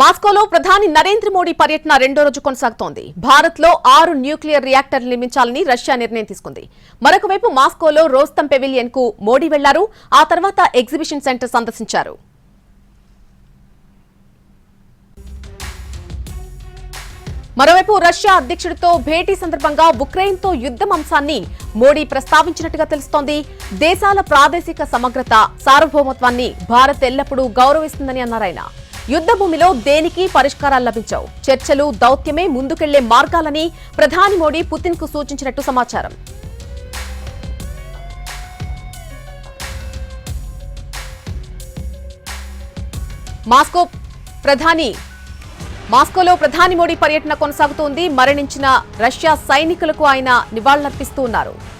మాస్కోలో ప్రధాని నరేంద్ర మోడీ పర్యటన రెండో రోజు కొనసాగుతోంది. భారత్లో ఆరు న్యూక్లియర్ రియాక్టర్లు నిర్మించాలని రష్యా నిర్ణయం తీసుకుంది. మరొక వైపు మాస్కోలో రోస్తం పెవిలియన్కు మోడీ వెళ్ళారు. ఆ తర్వాత ఎగ్జిబిషన్ సెంటర్ సందర్శించారు. మరోవైపు రష్యా అధ్యక్షుడితో భేటీ సందర్భంగా ఉక్రెయిన్తో యుద్ధం అంశాన్ని మోడీ ప్రస్తావించినట్టుగా తెలుస్తోంది. దేశాల ప్రాదేశిక సమగ్రత సార్వభౌమత్వాన్ని భారత్ ఎల్లప్పుడూ గౌరవిస్తుందని అన్నారాయన యుద్ధ భూమిలో దేనికి పరిష్కారాలు లభించవు? చర్చలు దౌత్యమే ముందుకెళ్ళే మార్గాలని ప్రధాని మోడీ పుతిన్కు సూచించినట్టు సమాచారం. మాస్కో ప్రధాని మాస్కోలో ప్రధాని మోడీ పర్యటన కొనసాగుతోంది. మరణించిన రష్యా సైనికులకు ఆయన నివాళులర్పిస్తూ ఉన్నారు.